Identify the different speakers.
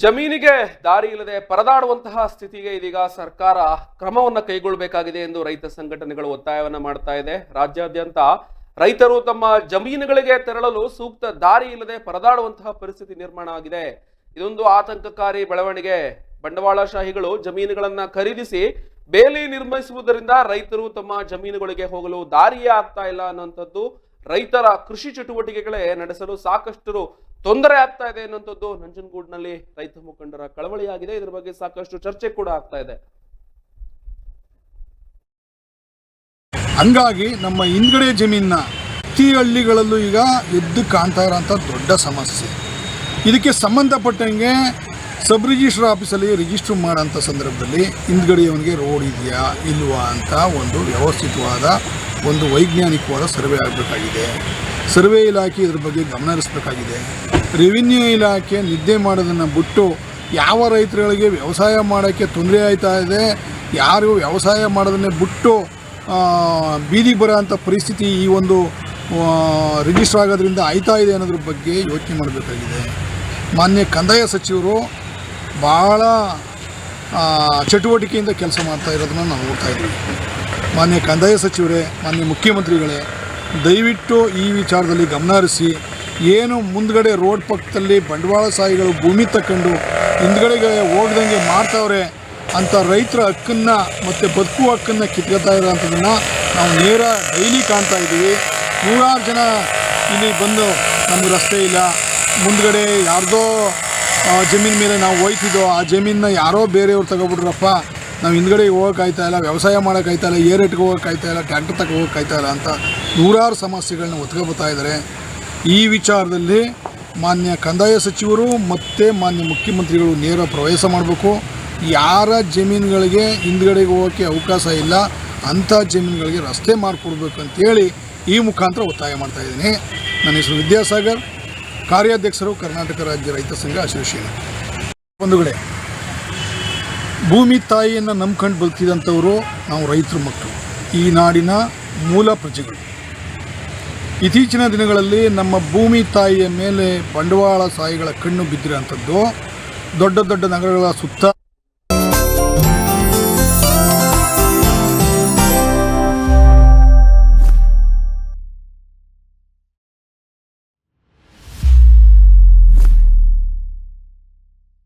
Speaker 1: ಜಮೀನಿಗೆ ದಾರಿ ಇಲ್ಲದೆ ಪರದಾಡುವಂತಹ ಸ್ಥಿತಿಗೆ ಇದೀಗ ಸರ್ಕಾರ ಕ್ರಮವನ್ನು ಕೈಗೊಳ್ಳಬೇಕಾಗಿದೆ ಎಂದು ರೈತ ಸಂಘಟನೆಗಳು ಒತ್ತಾಯವನ್ನು ಮಾಡ್ತಾ ಇದೆ. ರಾಜ್ಯಾದ್ಯಂತ ರೈತರು ತಮ್ಮ ಜಮೀನುಗಳಿಗೆ ತೆರಳಲು ಸೂಕ್ತ ದಾರಿ ಇಲ್ಲದೆ ಪರದಾಡುವಂತಹ ಪರಿಸ್ಥಿತಿ ನಿರ್ಮಾಣ ಆಗಿದೆ. ಇದೊಂದು ಆತಂಕಕಾರಿ ಬೆಳವಣಿಗೆ. ಬಂಡವಾಳಶಾಹಿಗಳು ಜಮೀನುಗಳನ್ನ ಖರೀದಿಸಿ ಬೇಲಿ ನಿರ್ಮಿಸುವುದರಿಂದ ರೈತರು ತಮ್ಮ ಜಮೀನುಗಳಿಗೆ ಹೋಗಲು ದಾರಿಯೇ ಆಗ್ತಾ ಇಲ್ಲ ಅನ್ನುವಂಥದ್ದು ರೈತರ ಕೃಷಿ ಚಟುವಟಿಕೆಗಳೇ ನಡೆಸಲು ಸಾಕಷ್ಟು ತೊಂದರೆ ಆಗ್ತಾ ಇದೆ ಅನ್ನುವಂಥದ್ದು ನಂಜನಗೂಡಿನಲ್ಲಿ ರೈತ ಮುಖಂಡರ ಕಳವಳಿಯಾಗಿದೆ. ಇದರ ಬಗ್ಗೆ ಸಾಕಷ್ಟು ಚರ್ಚೆ ಕೂಡ ಆಗ್ತಾ ಇದೆ.
Speaker 2: ಹಂಗಾಗಿ ನಮ್ಮ ಹಿಂದ್ಗಡೆ ಜಮೀನ ಪ್ರತಿ ಹಳ್ಳಿಗಳಲ್ಲೂ ಈಗ ಎದ್ದು ಕಾಣ್ತಾ ಇರೋಂಥ ದೊಡ್ಡ ಸಮಸ್ಯೆ. ಇದಕ್ಕೆ ಸಂಬಂಧಪಟ್ಟಂಗೆ ಸಬ್ ರಿಜಿಸ್ಟ್ರ್ ಆಫೀಸಲ್ಲಿ ರಿಜಿಸ್ಟ್ರ್ ಮಾಡೋಂಥ ಸಂದರ್ಭದಲ್ಲಿ ಹಿಂದ್ಗಡೆಯವನಿಗೆ ರೋಡ್ ಇದೆಯಾ, ಇಲ್ವಾ ಅಂತ ಒಂದು ವ್ಯವಸ್ಥಿತವಾದ, ಒಂದು ವೈಜ್ಞಾನಿಕವಾದ ಸರ್ವೆ ಆಗಬೇಕಾಗಿದೆ. ಸರ್ವೆ ಇಲಾಖೆ ಇದ್ರ ಬಗ್ಗೆ ಗಮನ ಹರಿಸ್ಬೇಕಾಗಿದೆ. ರೆವಿನ್ಯೂ ಇಲಾಖೆ ನಿದ್ದೆ ಮಾಡೋದನ್ನು ಬಿಟ್ಟು ಯಾವ ರೈತರುಗಳಿಗೆ ವ್ಯವಸಾಯ ಮಾಡೋಕ್ಕೆ ತೊಂದರೆ ಆಯ್ತಾ ಇದೆ ಯಾರು ವ್ಯವಸಾಯ ಮಾಡೋದನ್ನೇ ಬಿಟ್ಟು ಬೀದಿಗೆ ಬರೋ ಅಂಥ ಪರಿಸ್ಥಿತಿ ಈ ಒಂದು ರಿಜಿಸ್ಟರ್ ಆಗೋದ್ರಿಂದ ಆಯ್ತಾ ಇದೆ ಅನ್ನೋದ್ರ ಬಗ್ಗೆ ಯೋಚನೆ ಮಾಡಬೇಕಾಗಿದೆ. ಮಾನ್ಯ ಕಂದಾಯ ಸಚಿವರು ಭಾಳ ಚಟುವಟಿಕೆಯಿಂದ ಕೆಲಸ ಮಾಡ್ತಾ ಇರೋದನ್ನು ನಾವು ನೋಡ್ತಾ ಇದ್ದೀವಿ. ಮಾನ್ಯ ಕಂದಾಯ ಸಚಿವರೇ, ಮಾನ್ಯ ಮುಖ್ಯಮಂತ್ರಿಗಳೇ ದಯವಿಟ್ಟು ಈ ವಿಚಾರದಲ್ಲಿ ಗಮನ ಹರಿಸಿ ಏನು ಮುಂದ್ಗಡೆ ರೋಡ್ ಪಕ್ಕದಲ್ಲಿ ಬಂಡವಾಳ ಬಂಡವಾಳಶಾಹಿಗಳು ಭೂಮಿ ತಕೊಂಡು ಹಿಂದ್ಗಡೆಗೆ ಹೋಗ್ದಂಗೆ ಮಾಡ್ತಾವ್ರೆ ಅಂಥ ರೈತರ ಹಕ್ಕನ್ನು ಮತ್ತು ಬದುಕು ಹಕ್ಕನ್ನು ಕಿತ್ಕೊತಾ ಇರೋಂಥದ್ದನ್ನು ನಾವು ನೇರ ಡೈಲಿ ಕಾಣ್ತಾ ಇದ್ದೀವಿ. ನೂರಾರು ಜನ ಇಲ್ಲಿ ಬಂದು ನಮಗೆ ರಸ್ತೆ ಇಲ್ಲ. ಮುಂದ್ಗಡೆ ಯಾರ್ದೋ ಜಮೀನು ಮೇಲೆ ನಾವು ಹೋಯ್ತಿದ್ದೋ, ಆ ಜಮೀನನ್ನ ಯಾರೋ ಬೇರೆಯವ್ರು ತಗೊಬಿಟ್ರಪ್ಪ ನಾವು ಹಿಂದ್ಗಡೆ ಹೋಗೋಕ್ಕಾಯ್ತಾ ಇಲ್ಲ, ವ್ಯವಸಾಯ ಮಾಡೋಕ್ಕಾಯ್ತಾ ಇಲ್ಲ ಏರೇಟ್ಗೆ ಹೋಗೋಕ್ಕಾಯ್ತಾ ಇಲ್ಲ ಟ್ಯಾಕ್ಟರ್ ತಗೋ ಹೋಗೋಕ್ಕಾಯ್ತಾ ಇಲ್ಲ ಅಂತ ನೂರಾರು ಸಮಸ್ಯೆಗಳನ್ನ ಒತ್ಕೊಬತ್ತಾ ಇದ್ದಾರೆ ಈ ವಿಚಾರದಲ್ಲಿ ಮಾನ್ಯ ಕಂದಾಯ ಸಚಿವರು ಮತ್ತು ಮಾನ್ಯ ಮುಖ್ಯಮಂತ್ರಿಗಳು ನೇರ ಪ್ರವೇಶ ಮಾಡಬೇಕು. ಯಾರ ಜಮೀನುಗಳಿಗೆ ಹಿಂದ್ಗಡೆಗೆ ಹೋಗೋಕ್ಕೆ ಅವಕಾಶ ಇಲ್ಲ, ಅಂಥ ಜಮೀನುಗಳಿಗೆ ರಸ್ತೆ ಮಾಡಿಕೊಡ್ಬೇಕು ಅಂತೇಳಿ ಈ ಮುಖಾಂತರ ಒತ್ತಾಯ ಮಾಡ್ತಾ ಇದ್ದೀನಿ. ನನ್ನ ಹೆಸರು ವಿದ್ಯಾಸಾಗರ್, ಕಾರ್ಯಾಧ್ಯಕ್ಷರು ಕರ್ನಾಟಕ ರಾಜ್ಯ ರೈತ ಸಂಘ ಅಸೋಸಿಯೇಷನ್. ಬಂಧುಗಳೇ ಭೂಮಿ ತಾಯಿಯನ್ನು ನಂಬ್ಕೊಂಡು ಬದುಕಿದಂಥವರು ನಾವು ರೈತರ ಮಕ್ಕಳು. ಈ ನಾಡಿನ ಮೂಲ ಪ್ರಜೆಗಳು. ಇತ್ತೀಚಿನ ದಿನಗಳಲ್ಲಿ ನಮ್ಮ ಭೂಮಿ ತಾಯಿಯ ಮೇಲೆ ಬಂಡವಾಳ ಸಾಯಿಗಳ ಕಣ್ಣು ಬಿದ್ದಿರೋಂಥದ್ದು ದೊಡ್ಡ ದೊಡ್ಡ ನಗರಗಳ ಸುತ್ತ